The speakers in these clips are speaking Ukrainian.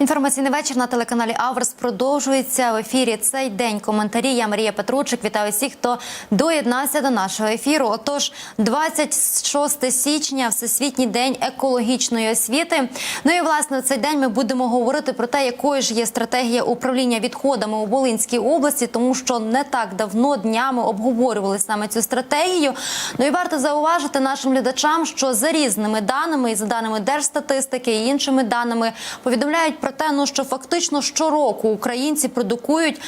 Інформаційний вечір на телеканалі Аверс продовжується в ефірі цей день. Коментарі. Я Марія Петручик. Вітаю всіх, хто доєднався до нашого ефіру. Отож, 26 січня, всесвітній день екологічної освіти. Ну і власне в цей день ми будемо говорити про те, якою ж є стратегія управління відходами у Волинській області, тому що не так давно днями обговорювали саме цю стратегію. Ну і варто зауважити нашим глядачам, що за різними даними і за даними держстатистики і іншими даними повідомляють про те, ну що фактично щороку українці продукують.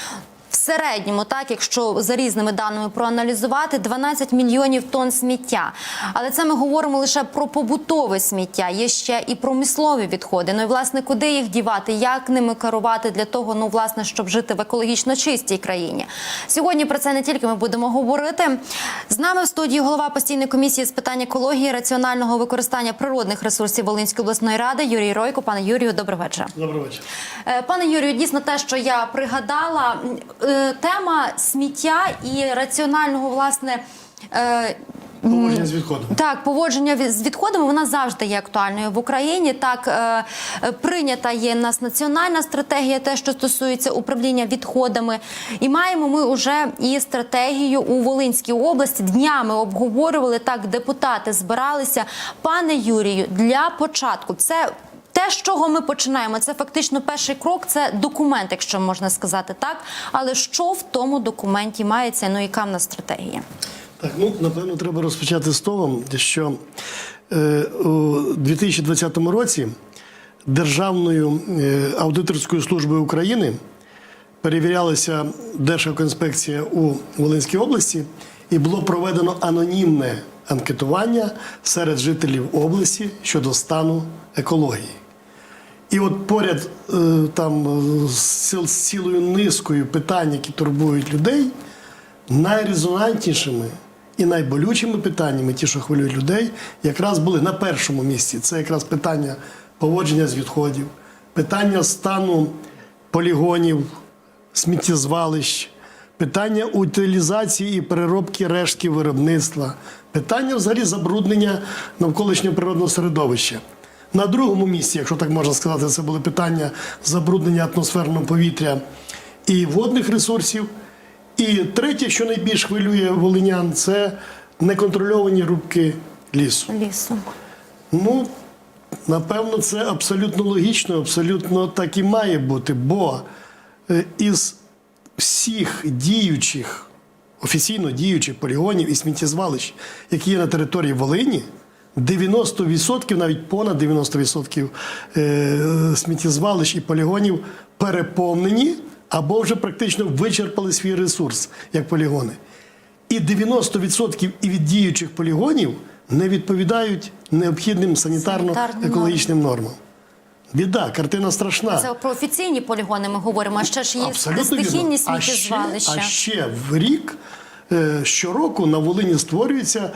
В середньому, так якщо за різними даними проаналізувати, 12 мільйонів тонн сміття. Але це ми говоримо лише про побутове сміття. Є ще і промислові відходи. Ну і власне, куди їх дівати, як ними керувати для того, ну власне, щоб жити в екологічно чистій країні. Сьогодні про це не тільки ми будемо говорити. З нами в студії голова постійної комісії з питань екології, раціонального використання природних ресурсів Волинської обласної ради Юрій Ройко. Пане Юрію, добрий вечір. Добрий вечір. Е, Пане Юрію, дійсно те, що я пригадала, тема сміття і раціонального власне. е, Поводження з відходом. Так, поводження з відходами вона завжди є актуальною в Україні. Так е, е, прийнята є в нас національна стратегія, те, що стосується управління відходами. І маємо ми вже і стратегію у Волинській області. Днями обговорювали так. Депутати збиралися. Пане Юрію, для початку це. Те, з чого ми починаємо, це фактично перший крок, це документ, якщо можна сказати так. Але що в тому документі мається? Ну яка в нас стратегія? Так, ну напевно, треба розпочати з того, що е, у 2020 році Державною е, аудиторською службою України перевірялася Держекоінспекція у Волинській області, і було проведено анонімне анкетування серед жителів області щодо стану екології. І от поряд е, там е, з цілою низкою питань, які турбують людей, найрезонантнішими і найболючими питаннями, ті, що хвилюють людей, якраз були на першому місці. Це якраз питання поводження з відходів, питання стану полігонів, сміттєзвалищ, питання утилізації і переробки рештки виробництва, питання взагалі забруднення навколишнього природного середовища. На другому місці, якщо так можна сказати, це були питання забруднення атмосферного повітря і водних ресурсів. І третє, що найбільш хвилює волинян, це неконтрольовані рубки лісу. Лісу. Ну, напевно, це абсолютно логічно, абсолютно так і має бути, бо е, із всіх діючих, офіційно діючих полігонів і сміттєзвалищ, які є на території Волині, 90%, навіть понад 90% е, сміттєзвалищ і полігонів переповнені або вже практично вичерпали свій ресурс як полігони. І 90% і від діючих полігонів не відповідають необхідним санітарно-екологічним нормам. Біда, картина страшна. Це про офіційні полігони ми говоримо, а ще ж є стихійні А ще, сміттєзвалища. а ще в рік е, щороку на Волині створюється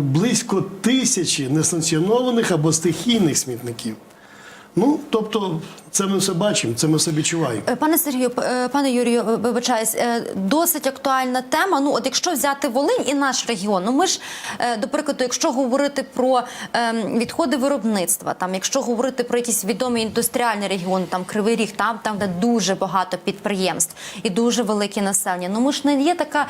близько тисячі несанкціонованих або стихійних смітників. Ну, тобто, це ми все бачимо, це ми все відчуваємо. Е, Пане Сергію, е, пане Юрію, е, вибачаюсь, досить актуальна тема. Ну, от якщо взяти Волинь і наш регіон, ну ми ж до прикладу, якщо говорити про ем, відходи виробництва, там, якщо говорити про якісь відомі індустріальні регіони, там Кривий Ріг, там, там де дуже багато підприємств і дуже велике населення. Ну ми ж не є така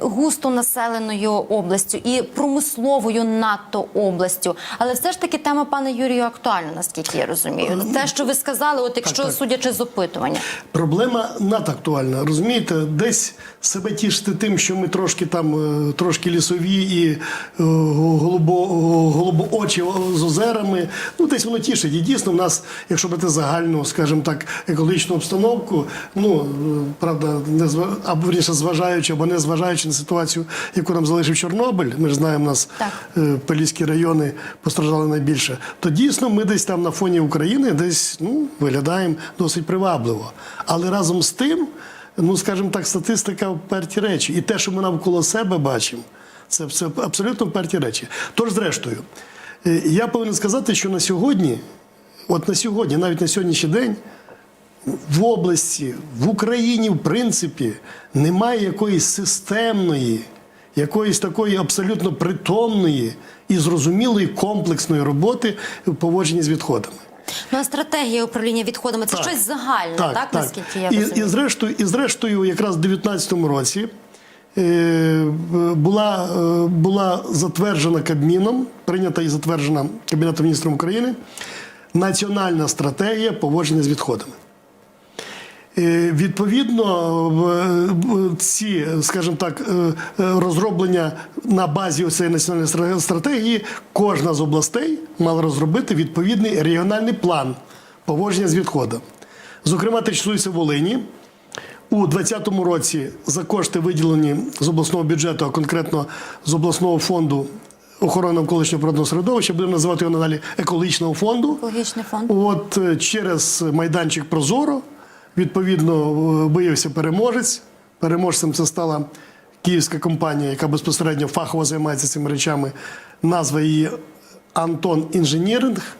густо населеною областю і промисловою надто областю. Але все ж таки тема пане Юрію актуальна, наскільки я розумію. Те, що ви сказали, от якщо так. судячи з опитування. Проблема надактуальна. Розумієте, десь себе тішити тим, що ми трошки там е, трошки лісові і е, голубо, голубоочі з озерами. Ну, десь воно тішить. І дійсно, в нас, якщо брати загальну, скажімо так, екологічну обстановку, ну е, правда, не зва- або вірніше, зважаючи або не зважаючи на ситуацію, яку нам залишив Чорнобиль, ми ж знаємо, у нас Так. Поліські райони постраждали найбільше, то дійсно ми десь там на фоні України десь ну, виглядаємо досить привабливо. Але разом з тим, ну скажімо так, статистика вперті речі. І те, що ми навколо себе бачимо, це все абсолютно вперті речі. Тож, зрештою, е, я повинен сказати, що на сьогодні, от на сьогодні, навіть на сьогоднішній день, в області, в Україні, в принципі, немає якоїсь системної, якоїсь такої абсолютно притомної і зрозумілої комплексної роботи в поводженні з відходами. Ну а стратегія управління відходами це щось загальне, так, наскільки я і, розумію? і, зрештою, і зрештою, якраз в 2019 році е, була, е, була затверджена Кабміном, прийнята і затверджена Кабінетом міністрів України національна стратегія поводження з відходами. Відповідно, ці, скажімо так, е, е, розроблення на базі цієї національної стратегії, кожна з областей мала розробити відповідний регіональний план поводження з відходом. Зокрема, те стосується Волині. У 2020 році за кошти виділені з обласного бюджету, а конкретно з обласного фонду охорони навколишнього природного середовища, будемо називати його надалі екологічного фонду. Екологічний фонд. От е, через майданчик Прозоро відповідно е, виявився переможець. Переможцем це стала київська компанія, яка безпосередньо фахово займається цими речами. Назва її Антон Інженіринг.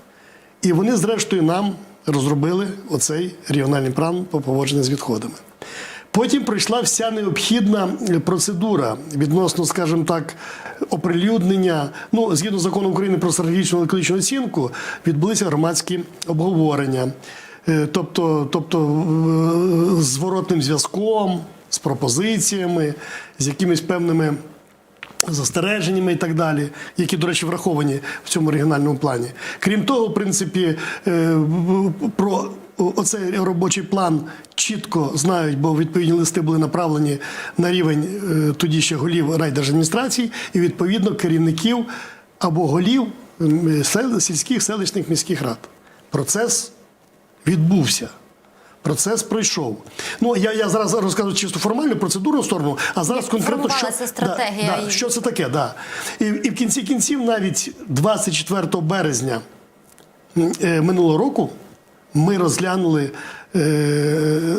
І вони, зрештою, нам розробили оцей регіональний план по поводженню з відходами. Потім пройшла вся необхідна е, процедура відносно, скажімо так, оприлюднення. Ну, згідно закону України про стратегічну екологічну оцінку, відбулися громадські обговорення. Е, Тобто, тобто е, з зворотним зв'язком, з пропозиціями, з якимись певними застереженнями і так далі, які, до речі, враховані в цьому регіональному плані. Крім того, в принципі, е, про оцей робочий план чітко знають, бо відповідні листи були направлені на рівень тоді ще голів райдержадміністрацій і відповідно керівників або голів сільських селищних міських рад. Процес відбувся. Процес пройшов. Ну я, я зараз розказую чисто формальну процедурну сторону, а зараз конкретно що, стратегія Да, да, що це таке, да. І, і в кінці кінців, навіть 24 березня е, минулого року, ми розглянули е,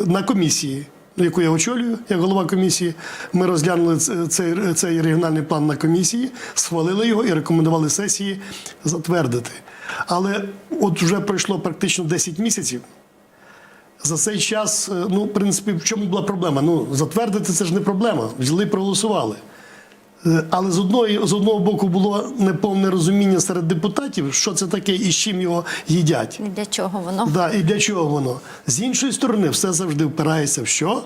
на комісії, яку я очолюю, як голова комісії. Ми розглянули цей, цей регіональний план на комісії, схвалили його і рекомендували сесії затвердити. Але от вже пройшло практично 10 місяців. За цей час, е, ну, в принципі, в чому була проблема? Ну, затвердити це ж не проблема. Взяли проголосували. Е, Але з одної, з одного боку було неповне розуміння серед депутатів, що це таке і з чим його їдять. І Для чого воно? Да, і для чого воно? З іншої сторони, все завжди впирається в що?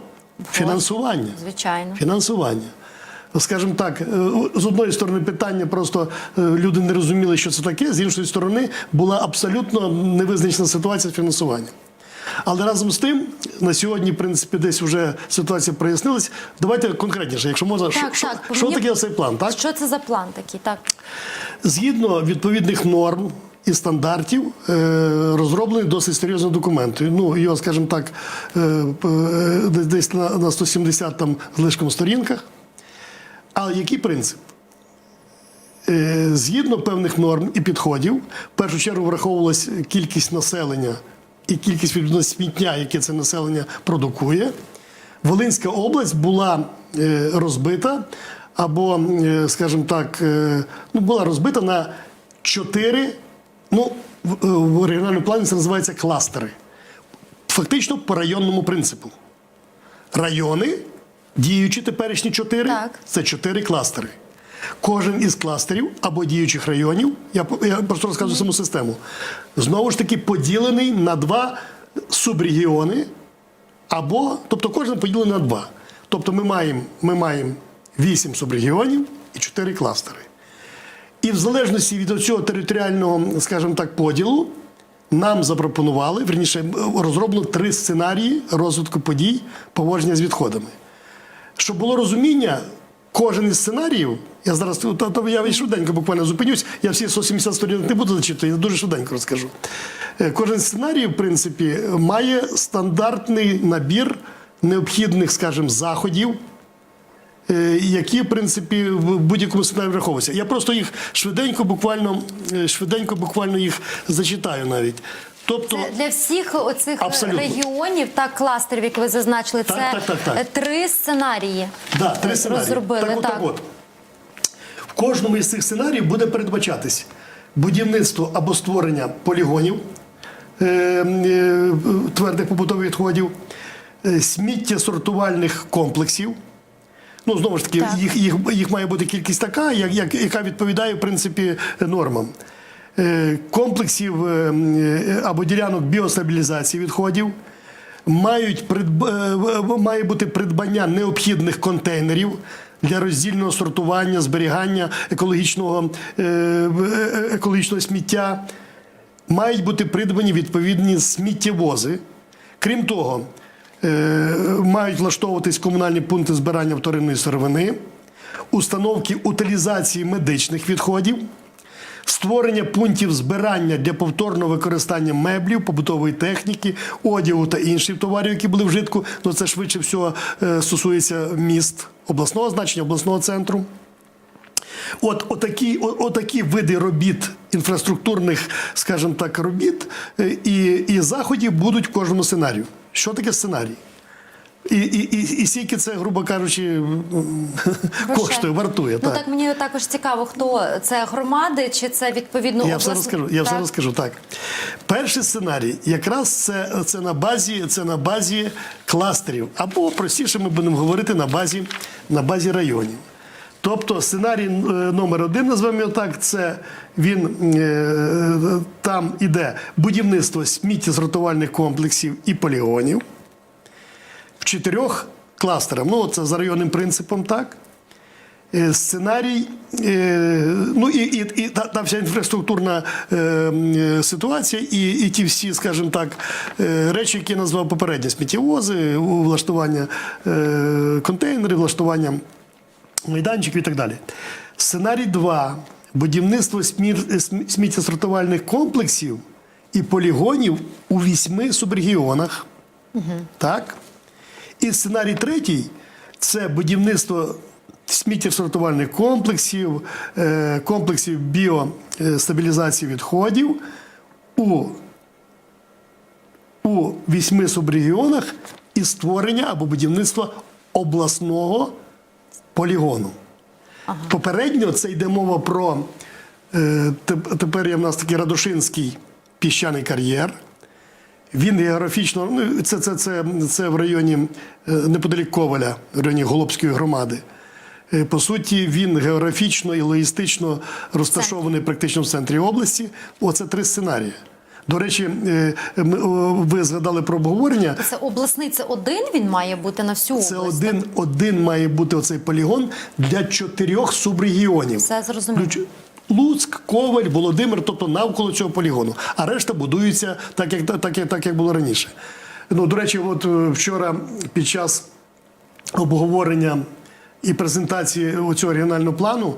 Фінансування. Звичайно. Фінансування. Скажімо так, е, з одної сторони питання просто е, люди не розуміли, що це таке, з іншої сторони була абсолютно невизначена ситуація з фінансуванням. Але разом з тим, на сьогодні, в принципі, десь вже ситуація прояснилась. Давайте конкретніше, якщо можна, що, Так, що, так. що Мені- таке цей план? Так? Що це за план такий? Так. Згідно відповідних норм і стандартів, е, розроблений досить серйозний документ. Ну, його, скажімо так, десь- на, на 170 там лишком сторінках. Але який принцип? Е, Згідно певних норм і підходів, в першу чергу враховувалась кількість населення і кількість відповідно сміття, яке це населення продукує. Волинська область була е, розбита, або, е, скажімо так, ну, була розбита на чотири, ну, в, в регіональному плані це називається кластери. Фактично по районному принципу. Райони, діючі теперішні чотири, Так. це чотири кластери. Кожен із кластерів або діючих районів, я, я просто розказую саму систему, знову ж таки поділений на два субрегіони, або, тобто кожен поділений на два. Тобто ми маємо, ми маємо вісім субрегіонів і чотири кластери. І в залежності від цього територіального, скажімо так, поділу, нам запропонували, верніше, розроблено три сценарії розвитку подій поводження з відходами. Щоб було розуміння, кожен із сценаріїв, я зараз то, то я швиденько буквально зупинюсь, я всі 170 сторінок не буду зачитувати, я дуже швиденько розкажу. Е, Кожен сценарій, в принципі, має стандартний набір необхідних, скажімо, заходів. е, Які, в принципі, в будь-якому сценарії враховуються. Я просто їх швиденько, буквально, е, швиденько, буквально їх зачитаю навіть. Тобто, Це для всіх оцих Абсолютно. регіонів та кластерів, як ви зазначили, Так, це так, так, так. три сценарії. Да, три сценарії. розробили. Так, от, так. от. В кожному із цих сценаріїв буде передбачатись будівництво або створення полігонів е, е, твердих побутових відходів, е, сміттєсортувальних комплексів. Ну, знову ж таки, Так. їх, їх, їх має бути кількість така, як, як, яка відповідає, в принципі, нормам. Е, комплексів е, е, або ділянок біостабілізації відходів. Мають придб... має бути придбання необхідних контейнерів для роздільного сортування, зберігання екологічного, екологічного сміття. Мають бути придбані відповідні сміттєвози. Крім того, мають влаштовуватись комунальні пункти збирання вторинної сировини, установки утилізації медичних відходів, створення пунктів збирання для повторного використання меблів, побутової техніки, одягу та інших товарів, які були вжитку. Ну це швидше всього е, стосується міст обласного значення, обласного центру. От отакі, отакі види робіт, інфраструктурних, скажімо так, робіт е, і, і заходів будуть в кожному сценарію. Що таке сценарій? І, і, і, і скільки це, грубо кажучи, коштує, вартує. Ну так. так мені також цікаво, хто це громади чи це відповідно Я все розкажу. Я все розкажу. Так перший сценарій, якраз це, це на базі, це на базі кластерів, або простіше, ми будемо говорити на базі, на базі районів. Тобто сценарій е, номер один, назвемо його так, це він е, там іде будівництво сміттєзготувальних комплексів і полігонів в чотирьох кластерах. Ну, це за районним принципом, так. Е, Сценарій, е, ну і, і, і та, та вся інфраструктурна е, е, ситуація, і, і ті всі, скажімо так, речі, які я назвав попередньо: сміттєвози, влаштування е, контейнерів, влаштування майданчиків і так далі. Сценарій 2. Будівництво сміттєсортувальних комплексів і полігонів у вісьми субрегіонах. Так? І сценарій третій це будівництво сміттєсортувальних комплексів, е, комплексів біостабілізації відходів у, у вісьми субрегіонах і створення або будівництво обласного полігону. Попередньо це йде мова про е, тепер є в нас такий Радушинський піщаний кар'єр. Він географічно, ну це, це, це, це в районі е, неподалік Коваля, в районі Голобської громади. Е, По суті, він географічно і логістично розташований практично в центрі області. Оце три сценарії. До речі, е, ви згадали про обговорення. Це обласний, це один він має бути на всю Це один, один має бути оцей полігон для чотирьох субрегіонів. Все зрозуміло. Луцьк, Коваль, Володимир, тобто навколо цього полігону. А решта будується так, як, так, як, так, як було раніше. Ну, до речі, от е, вчора під час обговорення і презентації цього регіонального плану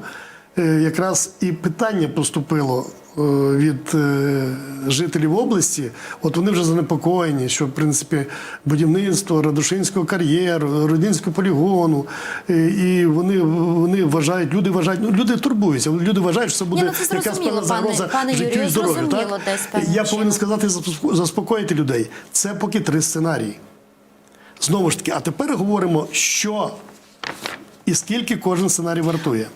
е, якраз і питання поступило від е, жителів області. От вони вже занепокоєні, що в принципі будівництво Радушинського кар'єру, Родинського полігону, е, і вони, вони вважають, люди вважають, ну люди турбуються. Люди вважають, що це буде ну, це якась певна загроза пане- пане життю Юрію, і здоров'ю. Так? десь Я повинен сказати, заспокоїти людей. Це поки три сценарії. Знову ж таки, а тепер говоримо, що і скільки кожен сценарій вартує.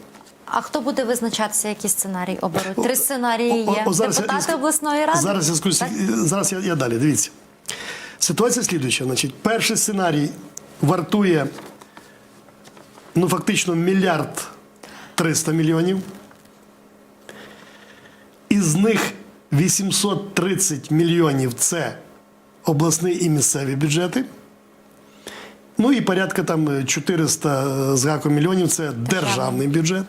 А хто буде визначатися, які сценарії оберуть? Три сценарії є. о, зараз я- обласної ради? Зараз я скажу, зараз я, я далі. Дивіться. Ситуація слідуюча. Значить, перший сценарій вартує ну, фактично мільярд 300 мільйонів. Із них 830 мільйонів це обласний і місцеві бюджети. Ну і порядка там 400 з гаком мільйонів це державний бюджет.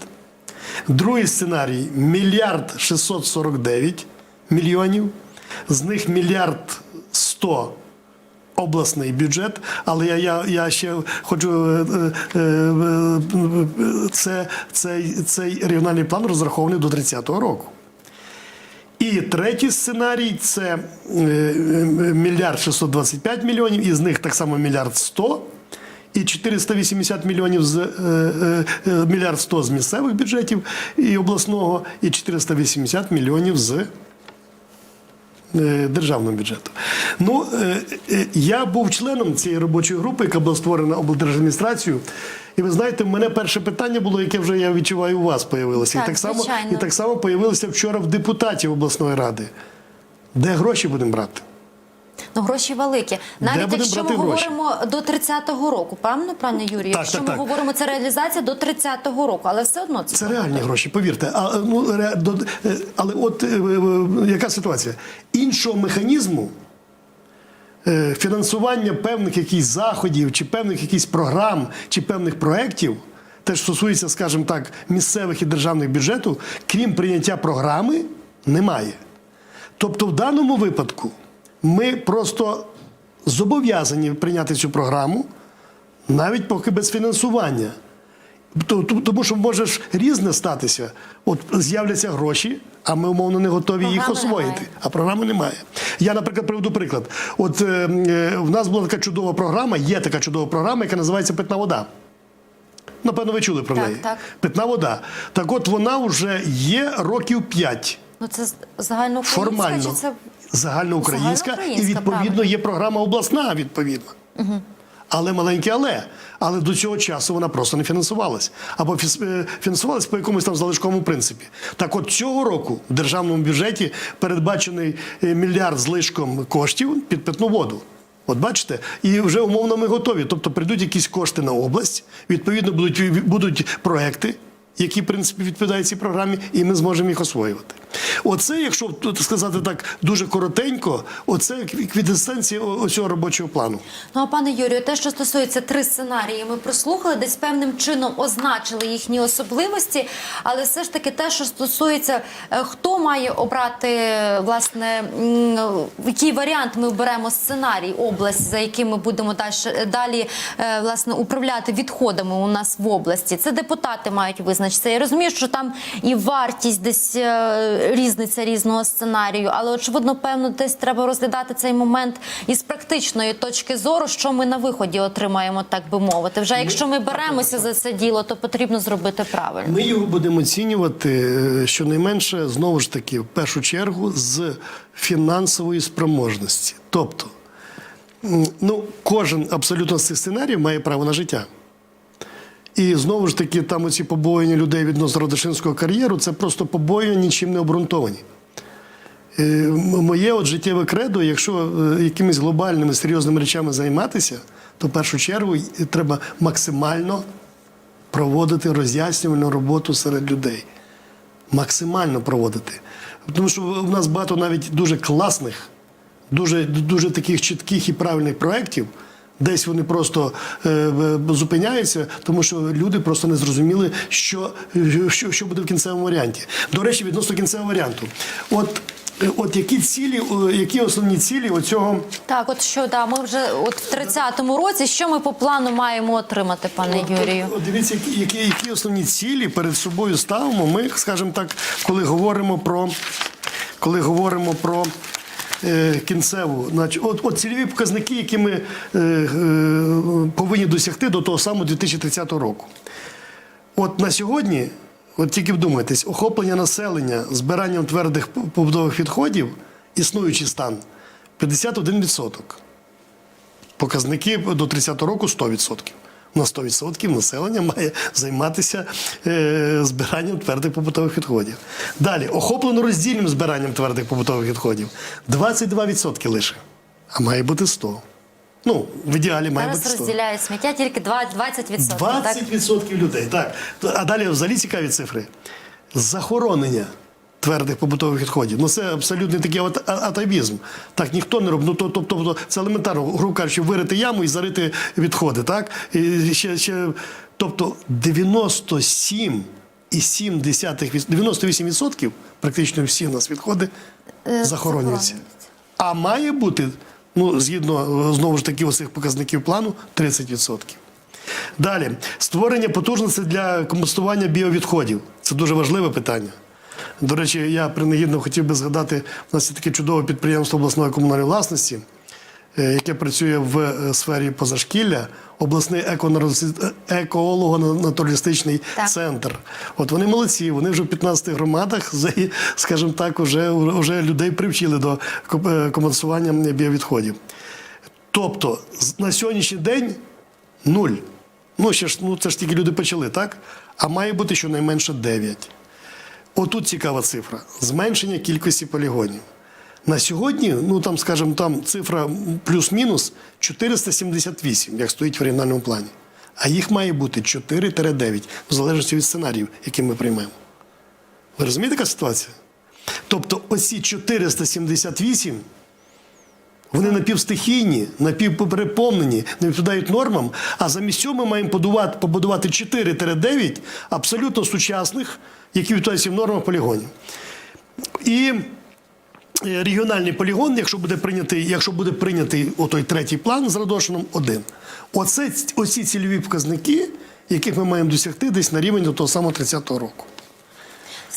Другий сценарій мільярд 649 мільйонів. З них мільярд 100 обласний бюджет. Але я, я, я ще хочу. е, е, е, Це, цей, цей регіональний план розрахований до 30-го року. І третій сценарій це мільярд 625 мільйонів, із них так само мільярд 100 і 480 мільйонів з е, е, е, мільярд 100 з місцевих бюджетів і обласного, і 480 мільйонів з державного бюджету. Ну, я був членом цієї робочої групи, яка була створена облдержадміністрацією. І ви знаєте, в мене перше питання було, яке вже я відчуваю у вас появилося. Так, і так само звичайно. і так само появилося вчора в депутатів обласної ради. Де гроші будемо брати? Ну, гроші великі. Навіть якщо ми гроші? говоримо до 30-го року, певно, пане Юрію? Так, якщо так, ми так. говоримо, це реалізація до 30-го року, але все одно це, Це реальні гроші, повірте. А, ну, ре- до- е, але от е, е, яка ситуація? Іншого механізму е, фінансування певних якихось заходів, чи певних якихось програм, чи певних проєктів, те, що стосується, скажімо так, місцевих і державних бюджетів, крім прийняття програми, немає. Тобто, в даному випадку ми просто зобов'язані прийняти цю програму, навіть поки без фінансування. То- то- Тому що може ж різне статися. От з'являться гроші, а ми умовно не готові їх освоїти. немає. А програми немає. Я, наприклад, приведу приклад. От е, е, в нас була така чудова програма, є така чудова програма, яка називається Питна вода. Напевно, ви чули про Так, неї. так. Питна вода. Так от вона вже є років 5 Ну це з- загальноукраїнська формально. чи це Загальноукраїнська, і відповідно правильно. є програма обласна, відповідно. Але маленьке але. Але до цього часу вона просто не фінансувалась. Або е, фінансувалась по якомусь там залишковому принципі. Так от цього року в державному бюджеті передбачений е, мільярд злишком коштів під питну воду. От бачите, і вже умовно ми готові. Тобто прийдуть якісь кошти на область, відповідно будуть, будуть проекти, які в принципі відповідають цій програмі, і ми зможемо їх освоювати. Оце, якщо тут сказати так дуже коротенько, оце квітесенція цього робочого плану. Ну а пане Юрію, те, що стосується три сценарії, ми прослухали, десь певним чином означили їхні особливості, але все ж таки те, що стосується, е, хто має обрати власне який варіант ми оберемо сценарій, область, за яким ми будемо далі, далі е, власне управляти відходами у нас в області. Це депутати мають визначитися. Я розумію, що там і вартість десь е, різниця різного сценарію, але очевидно, певно, десь треба розглядати цей момент із практичної точки зору, що ми на виході отримаємо, так би мовити. Вже якщо ми беремося за це діло, то потрібно зробити правильно. Ми його будемо оцінювати е, щонайменше знову ж таки, в першу чергу, з фінансової спроможності. Тобто, ну, кожен абсолютно з цих сценаріїв має право на життя. І знову ж таки, там оці побоювання людей відносно Радишинського кар'єру це просто побоювання нічим не обґрунтовані. Е, Моє от життєве кредо, якщо е, якимись глобальними серйозними речами займатися, то в першу чергу треба максимально проводити роз'яснювальну роботу серед людей. Максимально проводити. Тому що в нас багато навіть дуже класних, дуже, дуже таких чітких і правильних проєктів. Десь вони просто е, зупиняються, тому що люди просто не зрозуміли, що, що, що буде в кінцевому варіанті. До речі, відносно кінцевого варіанту. От, от які цілі, які основні цілі оцього Так, от що да, ми вже от в 30-му році, що ми по плану маємо отримати, пане Юрію? От, от дивіться, які, які, основні цілі перед собою ставимо. Ми, скажімо так, коли говоримо про, коли говоримо про кінцеву, от, от цільові показники, які ми е, е, повинні досягти до того самого 2030 року. От на сьогодні, от тільки вдумайтесь, охоплення населення збиранням твердих побутових відходів, існуючий стан 51%. Показники до 30 року 100%. На 100% населення має займатися е, збиранням твердих побутових відходів. Далі, охоплено роздільним збиранням твердих побутових відходів 22% лише, а має бути 100%. Ну, в ідеалі має Зараз бути 100%. розділяють сміття тільки 20%. 20% так? людей, так. А далі взагалі цікаві цифри. Захоронення твердих побутових відходів. Ну це абсолютно такий атавізм. Так ніхто не робить. Ну, то- тобто, тобто це елементарно, грубо кажучи, вирити яму і зарити відходи. Так? І ще, ще, тобто 97,7%, 98% практично всі у нас відходи Е, захоронюються. А має бути, ну, згідно е, знову ж таки оцих показників плану, 30%. Далі, створення потужностей для компостування біовідходів. Це дуже важливе питання. До речі, я принагідно хотів би згадати, у нас є таке чудове підприємство обласної комунальної власності, е, яке працює в е, сфері позашкілля, обласний е, еколого-натуралістичний центр. От вони молодці, вони вже в 15 громадах, скажімо так, вже, вже людей привчили до компенсування біовідходів. Тобто на сьогоднішній день нуль. Ну, ще ж, ну, це ж тільки люди почали, так? А має бути щонайменше 9. Отут цікава цифра: зменшення кількості полігонів. На сьогодні, ну там, скажімо, там цифра плюс-мінус 478, як стоїть в оригінальному плані. А їх має бути 4-9, в залежності від сценаріїв, які ми приймемо. Ви розумієте, яка ситуація? Тобто, оці 478 вони напівстихійні, напівпереповнені, не відповідають нормам. А замість цього ми маємо побудувати, побудувати 4-9 абсолютно сучасних, які відповідають всім нормам полігонів. І е, регіональний полігон, якщо буде прийнятий, якщо буде прийнятий отой третій план з Радошином, один. Оце оці цільові показники, яких ми маємо досягти десь на рівень до того самого 30-го року.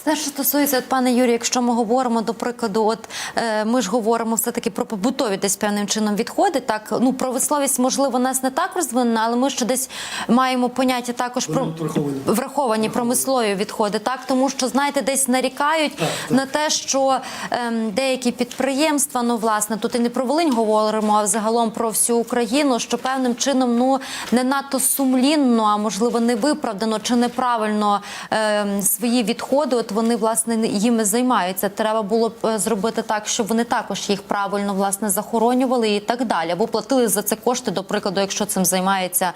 Те, що стосується, от, пане Юрію, якщо ми говоримо, до прикладу, от е, ми ж говоримо все-таки про побутові десь певним чином відходи. Так, ну промисловість, можливо, нас не так розвинена, але ми ще десь маємо поняття також про враховані. враховані промислові відходи. Так, тому що знаєте, десь нарікають на те, що ем, деякі підприємства, ну власне, тут і не про Волинь говоримо, а взагалом про всю Україну, що певним чином ну не надто сумлінно, а можливо не виправдано чи неправильно ем, свої відходи. От вони власне їми займаються. Треба було б е, зробити так, щоб вони також їх правильно власне захоронювали і так далі, або платили за це кошти, до прикладу, якщо цим займається,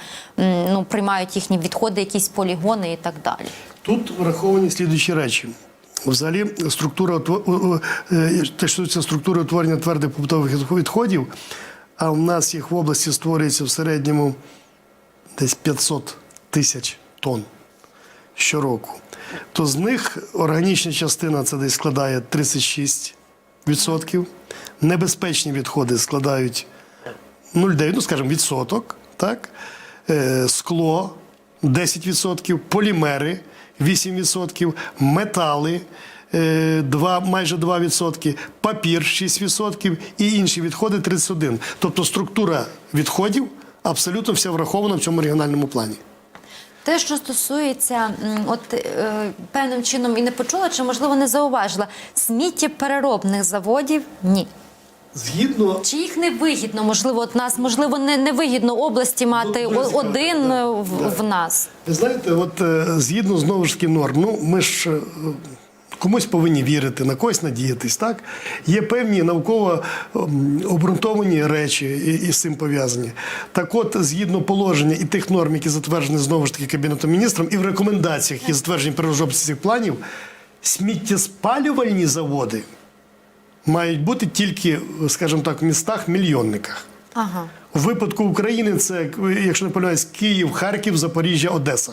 ну приймають їхні відходи, якісь полігони і так далі. Тут враховані слідуючі речі. Взагалі, структура е, те, що це структура утворення твердих побутових відходів, а в нас їх в області створюється в середньому десь 500 тисяч тонн щороку. То з них органічна частина це десь складає 36%. Небезпечні відходи складають 0,9, ну скажімо, відсоток, так? Е, скло 10%, полімери 8%, метали е, 2, майже 2%, папір 6% і інші відходи 31%. Тобто структура відходів абсолютно вся врахована в цьому регіональному плані. Те, що стосується, от е, певним чином і не почула, чи можливо не зауважила сміттєпереробних заводів ні. Згідно Чи їх не вигідно? Можливо, от нас можливо не, не вигідно області мати ну, один да, е, в, да. в нас. Ви знаєте, от е, згідно знову ж таки норм, ну ми ж комусь повинні вірити, на когось надіятись, так? Є певні науково обґрунтовані речі і, з цим пов'язані. Так от, згідно положення і тих норм, які затверджені знову ж таки Кабінетом міністром, і в рекомендаціях, які затверджені при розробці цих планів, сміттєспалювальні заводи мають бути тільки, скажімо так, в містах-мільйонниках. Ага. У випадку України це, якщо не помиляюсь, Київ, Харків, Запоріжжя, Одеса.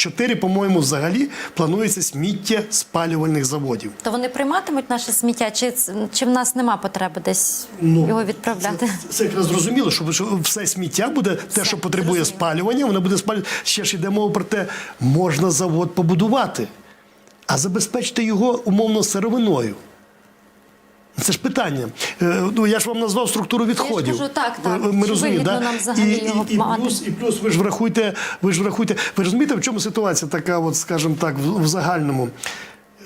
Чотири, по-моєму, взагалі планується сміття спалювальних заводів. То вони прийматимуть наше сміття, чи, чи в нас нема потреби десь Ну, його відправляти? Це, це якраз зрозуміло, що, все сміття буде те, що потребує спалювання, воно буде спалювати. Ще ж йде мова про те, можна завод побудувати, а забезпечити його умовно сировиною. Це ж питання. Е, Ну я ж вам назвав структуру відходів. кажу, так, так. Ми Чи розуміємо, да? нам взагалі і, його і, і, плюс, і плюс ви ж врахуйте, ви ж врахуйте. Ви розумієте, в чому ситуація така, от, скажімо так, в, в загальному?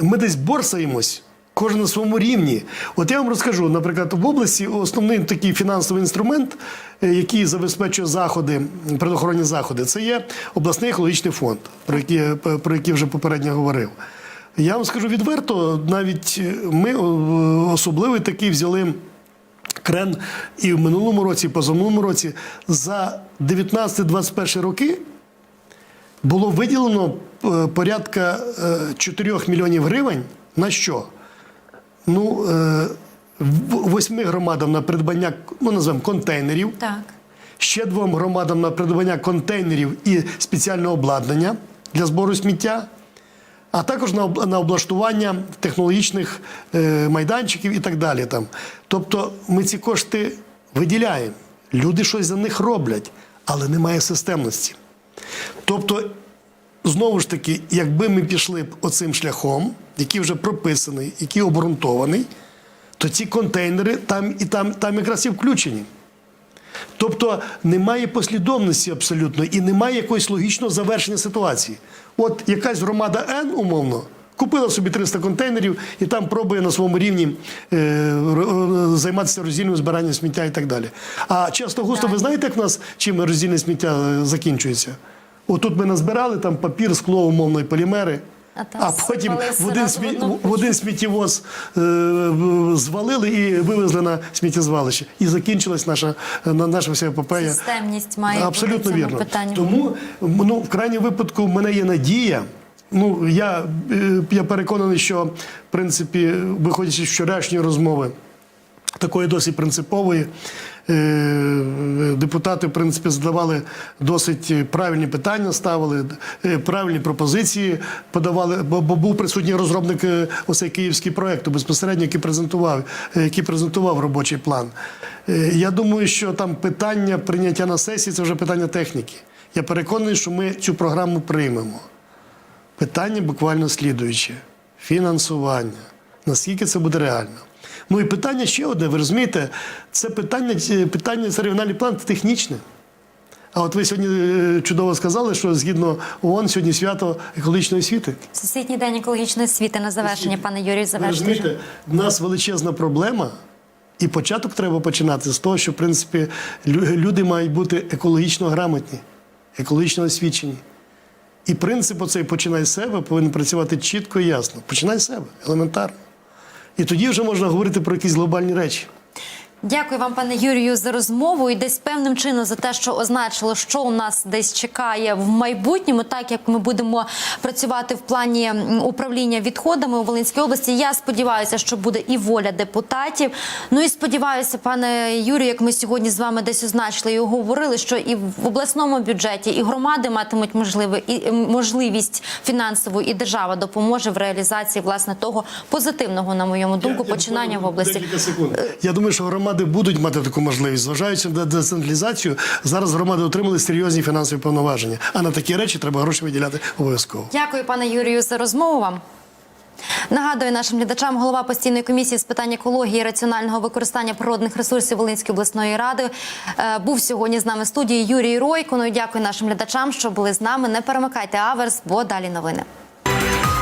Ми десь борсаємось. Кожен на своєму рівні. От я вам розкажу, наприклад, в області основний такий фінансовий інструмент, е, який забезпечує заходи, природоохоронні заходи, це є обласний екологічний фонд, про який, про який вже попередньо говорив. Я вам скажу відверто, навіть е, ми е, особливий такий взяли крен і в минулому році, і позаминулому році за 19-21 роки було виділено е, порядка е, 4 мільйонів гривень на що? Ну, восьми громадам на придбання, ну називаємо контейнерів, Так. ще двом громадам на придбання контейнерів і спеціального обладнання для збору сміття, а також на, облаштування технологічних е, майданчиків і так далі. Там. Тобто ми ці кошти виділяємо, люди щось за них роблять, але немає системності. Тобто, знову ж таки, якби ми пішли б оцим шляхом, який вже прописаний, який обґрунтований, то ці контейнери там і там, там якраз і включені. Тобто немає послідовності абсолютно і немає якогось логічного завершення ситуації. От якась громада Н, умовно, купила собі 300 контейнерів і там пробує на своєму рівні е, е, займатися роздільним збиранням сміття і так далі. А часто густо, ви знаєте, як в нас чим роздільне сміття е, закінчується? Отут ми назбирали там папір, скло, умовно, і полімери. А А потім в один, смі... в один сміттєвоз е, звалили і вивезли на сміттєзвалище. І закінчилась наша, на- наша вся епопея. Системність має Абсолютно бути вірно. питанні. Тому ну, в крайньому випадку в мене є надія. Ну, я, е, я переконаний, що в принципі, виходячи з вчорашньої розмови, такої досить принципової. Е, Депутати, в принципі, задавали досить правильні питання, ставили е, правильні пропозиції, подавали, бо був присутній розробник е, оцей київський проєкту, безпосередньо, який презентував, який презентував робочий план. Я думаю, що там питання прийняття на сесії це вже питання техніки. Я переконаний, що ми цю програму приймемо. Питання буквально слідуюче: фінансування. Наскільки це буде реально? Ну і питання ще одне, ви розумієте, це питання, питання це регіональний план технічне. А от ви сьогодні е, чудово сказали, що згідно ООН сьогодні свято екологічної освіти. Всесвітній день екологічної освіти на завершення, пане Юрію, Ви розумієте, в нас величезна проблема, і початок треба починати з того, що в принципі люди мають бути екологічно грамотні, екологічно освічені. І принцип оцей починай з себе повинен працювати чітко і ясно. Починай з себе, елементарно. І тоді вже можна говорити про якісь глобальні речі. Дякую вам, пане Юрію, за розмову і десь певним чином за те, що означило, що у нас десь чекає в майбутньому, так як ми будемо працювати в плані управління відходами у Волинській області. Я сподіваюся, що буде і воля депутатів. Ну і сподіваюся, пане Юрію, як ми сьогодні з вами десь означили і говорили, що і в обласному бюджеті, і громади матимуть можливе і можливість фінансову, і держава допоможе в реалізації власне того позитивного, на моєму думку, починання в області. Я думаю, що громади будуть мати таку можливість. Зважаючи на децентралізацію, зараз громади отримали серйозні фінансові повноваження. А на такі речі треба гроші виділяти обов'язково. Дякую, пане Юрію, за розмову вам. Нагадую нашим глядачам, голова постійної комісії з питань екології і раціонального використання природних ресурсів Волинської обласної ради е, був сьогодні з нами в студії Юрій Ройко. Ну і дякую нашим глядачам, що були з нами. Не перемикайте аверс, бо далі новини.